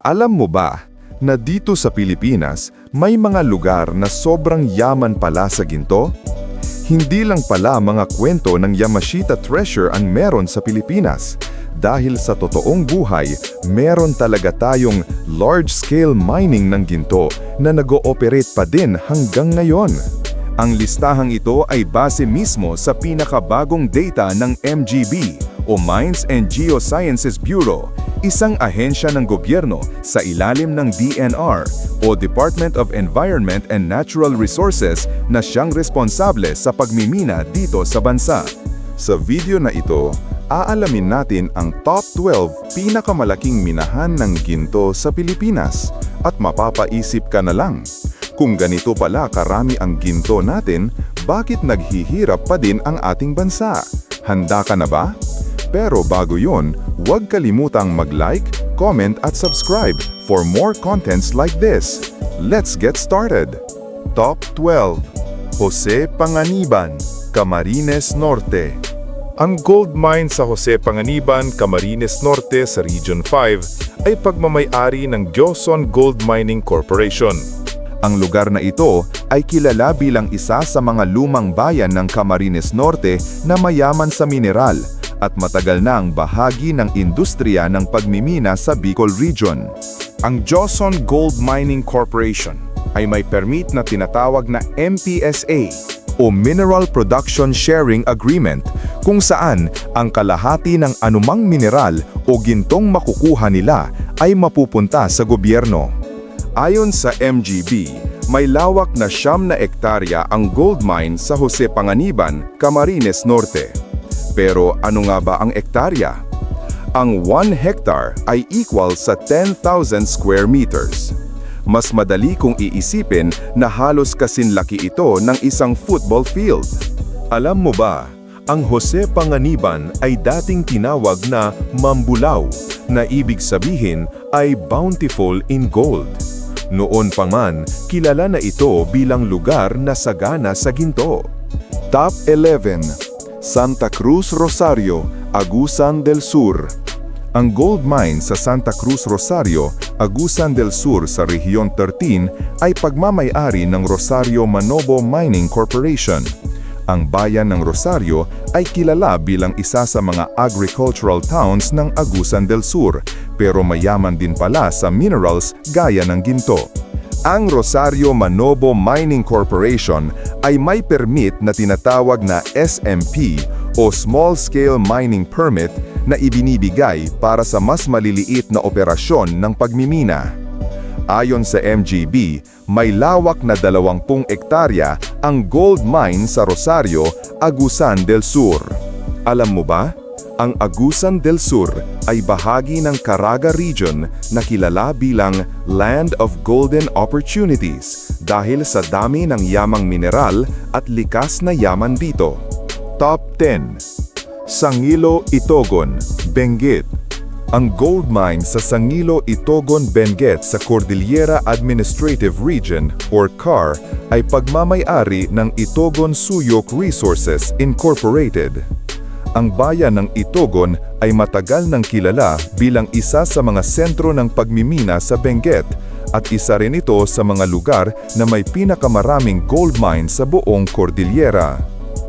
Alam mo ba na dito sa Pilipinas may mga lugar na sobrang yaman pala sa ginto? Hindi lang pala mga kwento ng Yamashita Treasure ang meron sa Pilipinas. Dahil sa totoong buhay, meron talaga tayong large-scale mining ng ginto na nag-ooperate pa din hanggang ngayon. Ang listahang ito ay base mismo sa pinakabagong data ng MGB o Mines and Geosciences Bureau, isang ahensya ng gobyerno sa ilalim ng DNR o Department of Environment and Natural Resources na siyang responsable sa pagmimina dito sa bansa. Sa video na ito, aalamin natin ang top 12 pinakamalaking minahan ng ginto sa Pilipinas at mapapaisip ka na lang. Kung ganito pala karami ang ginto natin, bakit naghihirap pa din ang ating bansa? Handa ka na ba? Pero bago yon, huwag kalimutang mag-like, comment at subscribe for more contents like this. Let's get started! Top 12 Jose Panganiban, Camarines Norte Ang gold mine sa Jose Panganiban, Camarines Norte sa Region 5 ay pagmamayari ng Joson Gold Mining Corporation. Ang lugar na ito ay kilala bilang isa sa mga lumang bayan ng Camarines Norte na mayaman sa mineral at matagal na ang bahagi ng industriya ng pagmimina sa Bicol Region. Ang Joson Gold Mining Corporation ay may permit na tinatawag na MPSA o Mineral Production Sharing Agreement kung saan ang kalahati ng anumang mineral o gintong makukuha nila ay mapupunta sa gobyerno. Ayon sa MGB, may lawak na siyam na ektarya ang gold mine sa Jose Panganiban, Camarines Norte. Pero ano nga ba ang ektarya? Ang 1 hectare ay equal sa 10,000 square meters. Mas madali kung iisipin na halos kasinlaki ito ng isang football field. Alam mo ba, ang Jose Panganiban ay dating tinawag na Mambulaw, na ibig sabihin ay bountiful in gold. Noon pa man, kilala na ito bilang lugar na sagana sa ginto. Top 11 Santa Cruz Rosario, Agusan del Sur Ang gold mine sa Santa Cruz Rosario, Agusan del Sur sa Rehiyon 13 ay pagmamayari ng Rosario Manobo Mining Corporation. Ang bayan ng Rosario ay kilala bilang isa sa mga agricultural towns ng Agusan del Sur, pero mayaman din pala sa minerals gaya ng ginto. Ang Rosario Manobo Mining Corporation ay may permit na tinatawag na SMP o Small Scale Mining Permit na ibinibigay para sa mas maliliit na operasyon ng pagmimina. Ayon sa MGB, may lawak na 20 ektarya ang gold mine sa Rosario, Agusan del Sur. Alam mo ba? Ang Agusan del Sur ay bahagi ng Caraga Region na kilala bilang Land of Golden Opportunities dahil sa dami ng yamang mineral at likas na yaman dito. Top 10 Sangilo Itogon, Benguet Ang gold mine sa Sangilo Itogon, Benguet sa Cordillera Administrative Region or CAR ay pagmamayari ng Itogon Suyok Resources Incorporated. Ang bayan ng Itogon ay matagal nang kilala bilang isa sa mga sentro ng pagmimina sa Benguet at isa rin ito sa mga lugar na may pinakamaraming gold mine sa buong Cordillera.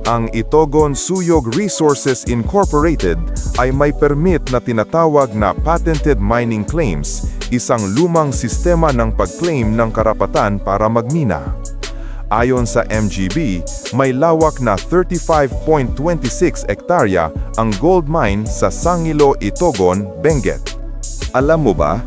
Ang Itogon Suyog Resources Incorporated ay may permit na tinatawag na Patented Mining Claims, isang lumang sistema ng pag-claim ng karapatan para magmina. Ayon sa MGB, may lawak na 35.26 ektarya ang gold mine sa Sangilo Itogon, Benguet. Alam mo ba,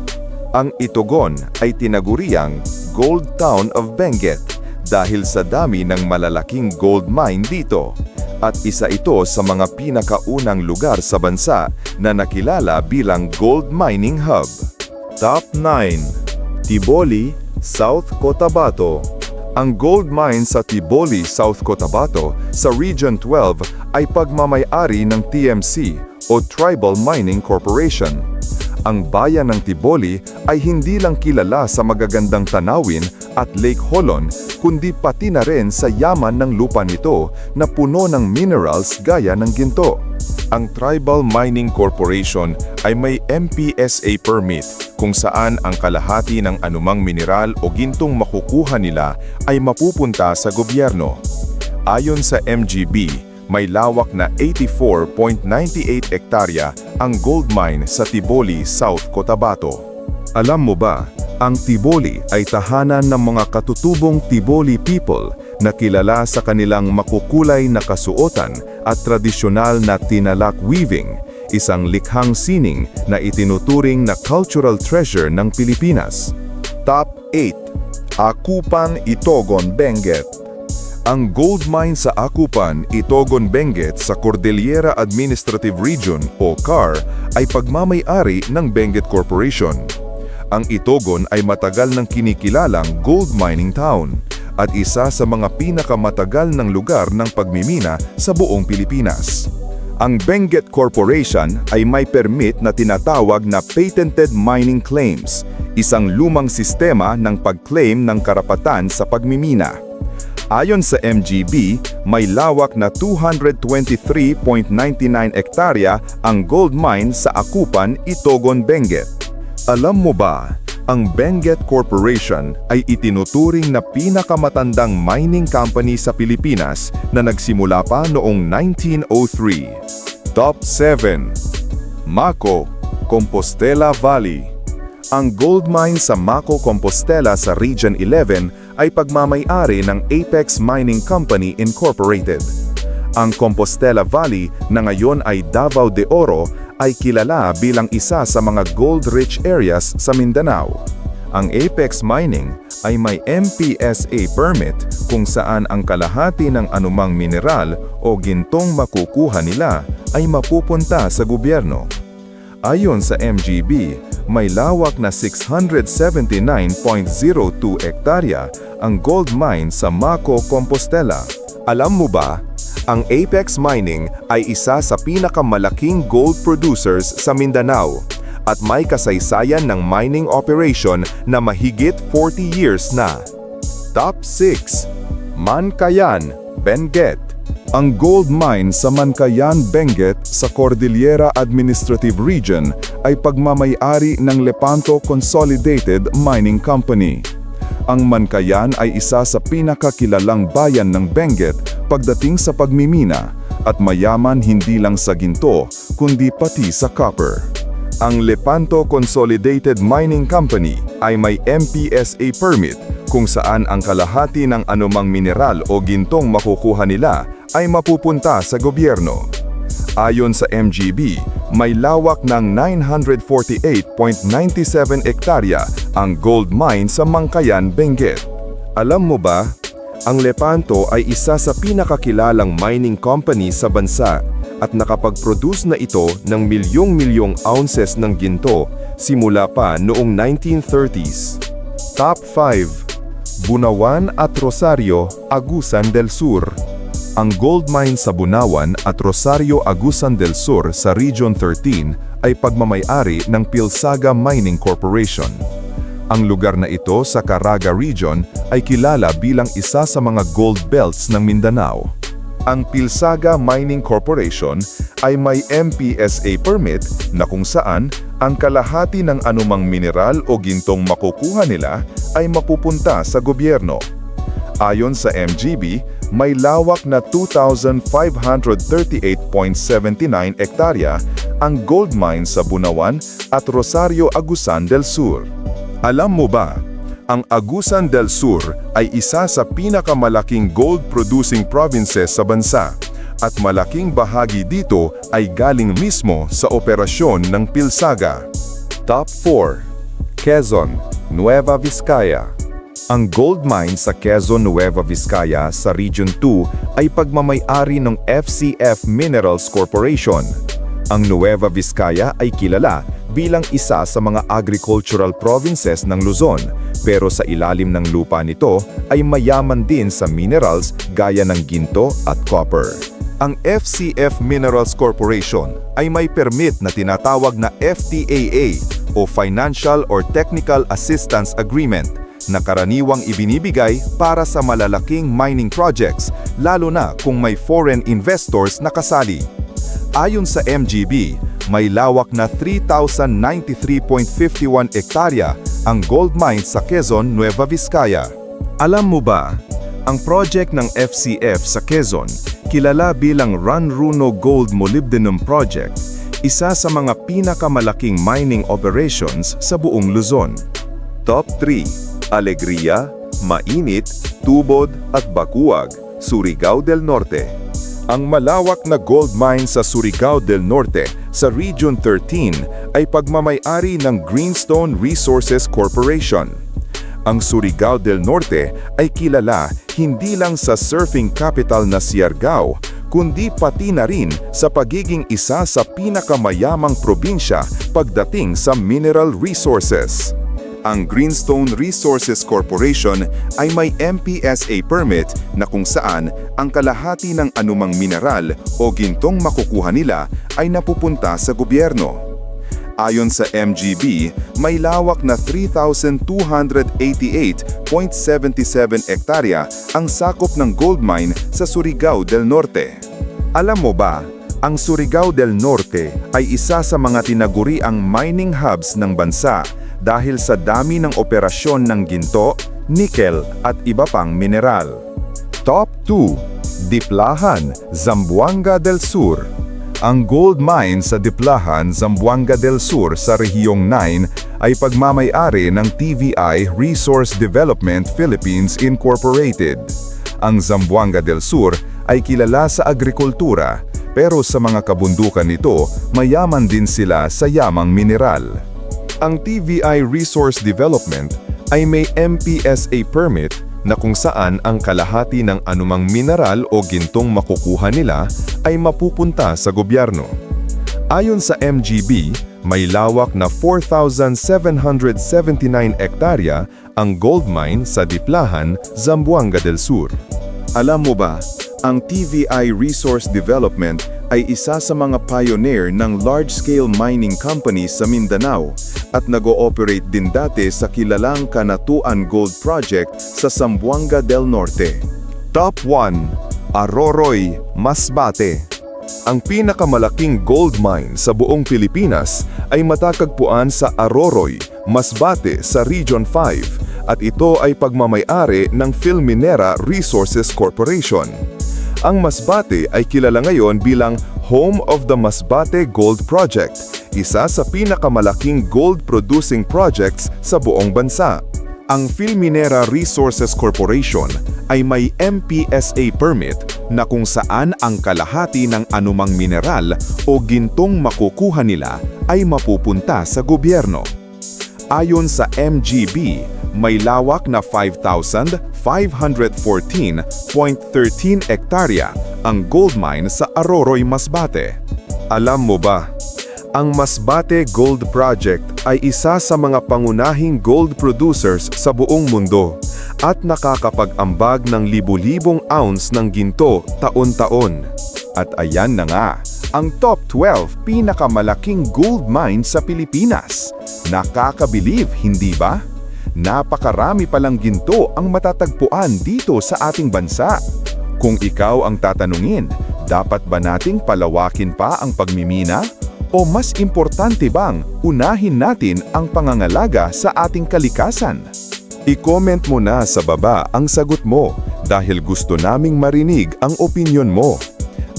ang Itogon ay tinaguriang Gold Town of Benguet dahil sa dami ng malalaking gold mine dito. At isa ito sa mga pinakaunang lugar sa bansa na nakilala bilang gold mining hub. Top 9 Tiboli, South Cotabato ang gold mine sa Tiboli, South Cotabato sa Region 12 ay pagmamayari ng TMC o Tribal Mining Corporation. Ang bayan ng Tiboli ay hindi lang kilala sa magagandang tanawin at Lake Holon, kundi pati na rin sa yaman ng lupa nito na puno ng minerals gaya ng ginto. Ang Tribal Mining Corporation ay may MPSA permit kung saan ang kalahati ng anumang mineral o gintong makukuha nila ay mapupunta sa gobyerno. Ayon sa MGB, may lawak na 84.98 hektarya ang gold mine sa Tiboli, South Cotabato. Alam mo ba, ang Tiboli ay tahanan ng mga katutubong Tiboli people na kilala sa kanilang makukulay na kasuotan at tradisyonal na tinalak weaving, isang likhang sining na itinuturing na cultural treasure ng Pilipinas. Top 8. Akupan Itogon Benguet ang gold mine sa Akupan, Itogon Benguet sa Cordillera Administrative Region o CAR ay pagmamay-ari ng Benguet Corporation. Ang Itogon ay matagal ng kinikilalang gold mining town at isa sa mga pinakamatagal ng lugar ng pagmimina sa buong Pilipinas. Ang Benguet Corporation ay may permit na tinatawag na Patented Mining Claims, isang lumang sistema ng pag-claim ng karapatan sa pagmimina. Ayon sa MGB, may lawak na 223.99 hektarya ang gold mine sa Akupan, Itogon, Benguet. Alam mo ba, ang Benguet Corporation ay itinuturing na pinakamatandang mining company sa Pilipinas na nagsimula pa noong 1903. Top 7. Mako, Compostela Valley ang gold mine sa Mako, Compostela sa Region 11 ay pagmamay-ari ng Apex Mining Company Incorporated. Ang Compostela Valley na ngayon ay Davao de Oro ay kilala bilang isa sa mga gold-rich areas sa Mindanao. Ang Apex Mining ay may MPSA permit kung saan ang kalahati ng anumang mineral o gintong makukuha nila ay mapupunta sa gobyerno. Ayon sa MGB, may lawak na 679.02 hektarya ang gold mine sa Mako, Compostela. Alam mo ba, ang Apex Mining ay isa sa pinakamalaking gold producers sa Mindanao at may kasaysayan ng mining operation na mahigit 40 years na. Top 6. Mankayan, Benguet ang gold mine sa Mankayan, Benguet sa Cordillera Administrative Region ay pagmamayari ng Lepanto Consolidated Mining Company. Ang Mankayan ay isa sa pinakakilalang bayan ng Benguet pagdating sa pagmimina at mayaman hindi lang sa ginto kundi pati sa copper. Ang Lepanto Consolidated Mining Company ay may MPSA permit kung saan ang kalahati ng anumang mineral o gintong makukuha nila ay mapupunta sa gobyerno. Ayon sa MGB, may lawak ng 948.97 hektarya ang gold mine sa Mangkayan, Benguet. Alam mo ba, ang Lepanto ay isa sa pinakakilalang mining company sa bansa at nakapag-produce na ito ng milyong-milyong ounces ng ginto simula pa noong 1930s. Top 5 Bunawan at Rosario, Agusan del Sur ang gold mine sa Bunawan at Rosario Agusan del Sur sa Region 13 ay pagmamayari ng Pilsaga Mining Corporation. Ang lugar na ito sa Caraga Region ay kilala bilang isa sa mga gold belts ng Mindanao. Ang Pilsaga Mining Corporation ay may MPSA permit na kung saan ang kalahati ng anumang mineral o gintong makukuha nila ay mapupunta sa gobyerno. Ayon sa MGB, may lawak na 2,538.79 hektarya ang gold mine sa Bunawan at Rosario Agusan del Sur. Alam mo ba, ang Agusan del Sur ay isa sa pinakamalaking gold-producing provinces sa bansa at malaking bahagi dito ay galing mismo sa operasyon ng Pilsaga. Top 4. Quezon, Nueva Vizcaya ang gold mine sa Quezon Nueva Vizcaya sa Region 2 ay pagmamayari ng FCF Minerals Corporation. Ang Nueva Vizcaya ay kilala bilang isa sa mga agricultural provinces ng Luzon, pero sa ilalim ng lupa nito ay mayaman din sa minerals gaya ng ginto at copper. Ang FCF Minerals Corporation ay may permit na tinatawag na FTAA o Financial or Technical Assistance Agreement na karaniwang ibinibigay para sa malalaking mining projects lalo na kung may foreign investors na kasali. Ayon sa MGB, may lawak na 3,093.51 ektarya ang gold mine sa Quezon, Nueva Vizcaya. Alam mo ba, ang project ng FCF sa Quezon, kilala bilang Runruno Gold Molybdenum Project, isa sa mga pinakamalaking mining operations sa buong Luzon. Top 3. Alegria, Mainit, Tubod at Bacuag, Surigao del Norte. Ang malawak na gold mine sa Surigao del Norte sa Region 13 ay pagmamayari ng Greenstone Resources Corporation. Ang Surigao del Norte ay kilala hindi lang sa surfing capital na Siargao, kundi pati na rin sa pagiging isa sa pinakamayamang probinsya pagdating sa mineral resources. Ang Greenstone Resources Corporation ay may MPSA permit na kung saan ang kalahati ng anumang mineral o gintong makukuha nila ay napupunta sa gobyerno. Ayon sa MGB, may lawak na 3,288.77 ektarya ang sakop ng gold mine sa Surigao del Norte. Alam mo ba, ang Surigao del Norte ay isa sa mga tinaguriang mining hubs ng bansa dahil sa dami ng operasyon ng ginto, nickel at iba pang mineral. Top 2. Diplahan, Zamboanga del Sur Ang gold mine sa Diplahan, Zamboanga del Sur sa Rehiyong 9 ay pagmamayari ng TVI Resource Development Philippines Incorporated. Ang Zamboanga del Sur ay kilala sa agrikultura pero sa mga kabundukan nito, mayaman din sila sa yamang mineral. Ang TVI Resource Development ay may MPSA permit na kung saan ang kalahati ng anumang mineral o gintong makukuha nila ay mapupunta sa gobyerno. Ayon sa MGB, may lawak na 4,779 ektarya ang gold mine sa Diplahan, Zamboanga del Sur. Alam mo ba, ang TVI Resource Development ay isa sa mga pioneer ng large-scale mining companies sa Mindanao at nag-ooperate din dati sa kilalang Kanatuan Gold Project sa Zamboanga del Norte. Top 1. Aroroy, Masbate Ang pinakamalaking gold mine sa buong Pilipinas ay matatagpuan sa Aroroy, Masbate sa Region 5 at ito ay pagmamayari ng Philminera Resources Corporation. Ang Masbate ay kilala ngayon bilang Home of the Masbate Gold Project, isa sa pinakamalaking gold-producing projects sa buong bansa. Ang Philminera Resources Corporation ay may MPSA permit na kung saan ang kalahati ng anumang mineral o gintong makukuha nila ay mapupunta sa gobyerno. Ayon sa MGB, may lawak na 5,514.13 ektarya ang gold mine sa Aroroy, Masbate. Alam mo ba, ang Masbate Gold Project ay isa sa mga pangunahing gold producers sa buong mundo at nakakapag-ambag ng libu-libong ounce ng ginto taon-taon. At ayan na nga, ang top 12 pinakamalaking gold mine sa Pilipinas. Nakakabilib, hindi ba? Napakarami palang ginto ang matatagpuan dito sa ating bansa. Kung ikaw ang tatanungin, dapat ba nating palawakin pa ang pagmimina? O mas importante bang unahin natin ang pangangalaga sa ating kalikasan? I-comment mo na sa baba ang sagot mo dahil gusto naming marinig ang opinyon mo.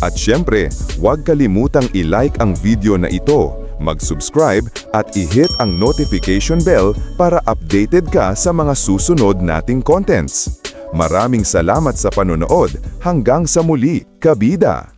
At syempre, huwag kalimutang i-like ang video na ito, mag-subscribe at i-hit ang notification bell para updated ka sa mga susunod nating contents. Maraming salamat sa panonood. Hanggang sa muli, kabida!